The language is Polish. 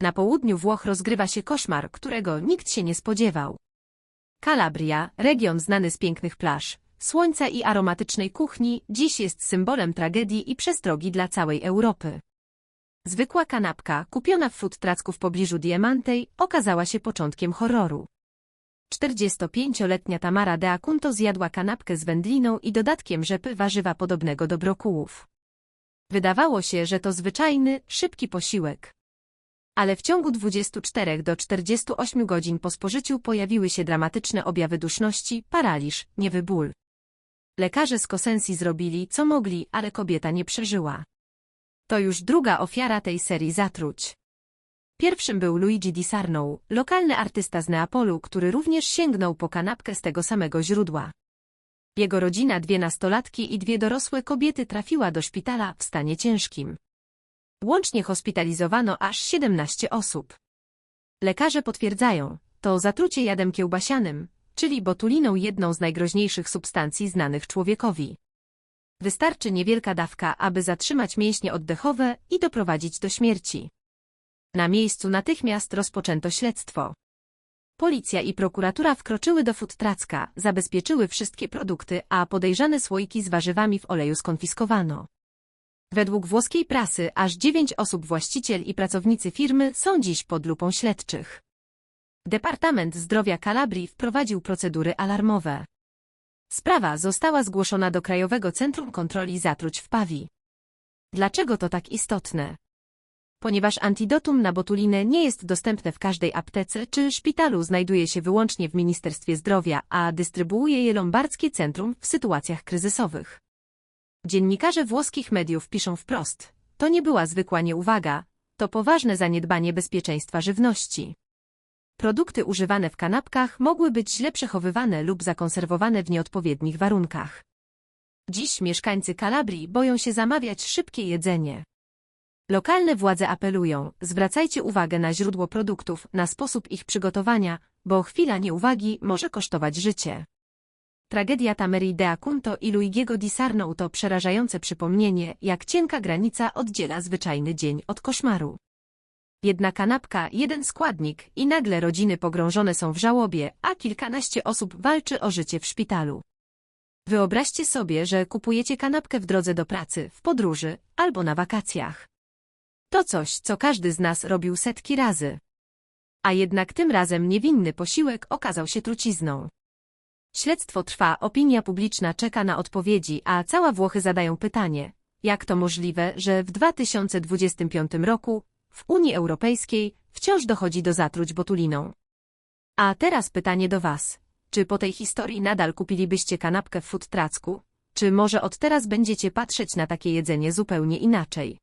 Na południu Włoch rozgrywa się koszmar, którego nikt się nie spodziewał. Kalabria, region znany z pięknych plaż, słońca i aromatycznej kuchni, dziś jest symbolem tragedii i przestrogi dla całej Europy. Zwykła kanapka, kupiona w food trucku w pobliżu Diamantej, okazała się początkiem horroru. 45-letnia Tamara de Acunto zjadła kanapkę z wędliną i dodatkiem rzepy warzywa podobnego do brokułów. Wydawało się, że to zwyczajny, szybki posiłek. Ale w ciągu 24 do 48 godzin po spożyciu pojawiły się dramatyczne objawy duszności, paraliż, niewy ból. Lekarze z Kosensji zrobili, co mogli, ale kobieta nie przeżyła. To już druga ofiara tej serii zatruć. Pierwszym był Luigi Di Sarno, lokalny artysta z Neapolu, który również sięgnął po kanapkę z tego samego źródła. Jego rodzina, dwie nastolatki i dwie dorosłe kobiety trafiła do szpitala w stanie ciężkim. Łącznie hospitalizowano aż 17 osób. Lekarze potwierdzają, to zatrucie jadem kiełbasianym, czyli botuliną jedną z najgroźniejszych substancji znanych człowiekowi. Wystarczy niewielka dawka, aby zatrzymać mięśnie oddechowe i doprowadzić do śmierci. Na miejscu natychmiast rozpoczęto śledztwo. Policja i prokuratura wkroczyły do futracka, zabezpieczyły wszystkie produkty, a podejrzane słoiki z warzywami w oleju skonfiskowano. Według włoskiej prasy aż dziewięć osób właściciel i pracownicy firmy są dziś pod lupą śledczych. Departament Zdrowia Kalabrii wprowadził procedury alarmowe. Sprawa została zgłoszona do Krajowego Centrum Kontroli Zatruć w Pawi. Dlaczego to tak istotne? Ponieważ antidotum na botulinę nie jest dostępne w każdej aptece czy szpitalu znajduje się wyłącznie w Ministerstwie Zdrowia, a dystrybuuje je Lombardzkie Centrum w sytuacjach kryzysowych. Dziennikarze włoskich mediów piszą wprost, to nie była zwykła nieuwaga, to poważne zaniedbanie bezpieczeństwa żywności. Produkty używane w kanapkach mogły być źle przechowywane lub zakonserwowane w nieodpowiednich warunkach. Dziś mieszkańcy Kalabrii boją się zamawiać szybkie jedzenie. Lokalne władze apelują, zwracajcie uwagę na źródło produktów, na sposób ich przygotowania, bo chwila nieuwagi może kosztować życie. Tragedia Tameri de Acunto i Luigiego di Sarno to przerażające przypomnienie, jak cienka granica oddziela zwyczajny dzień od koszmaru. Jedna kanapka, jeden składnik i nagle rodziny pogrążone są w żałobie, a kilkanaście osób walczy o życie w szpitalu. Wyobraźcie sobie, że kupujecie kanapkę w drodze do pracy, w podróży albo na wakacjach. To coś, co każdy z nas robił setki razy. A jednak tym razem niewinny posiłek okazał się trucizną. Śledztwo trwa, opinia publiczna czeka na odpowiedzi, a cała Włochy zadają pytanie, jak to możliwe, że w 2025 roku w Unii Europejskiej wciąż dochodzi do zatruć botuliną. A teraz pytanie do Was. Czy po tej historii nadal kupilibyście kanapkę w food trucku? Czy może od teraz będziecie patrzeć na takie jedzenie zupełnie inaczej?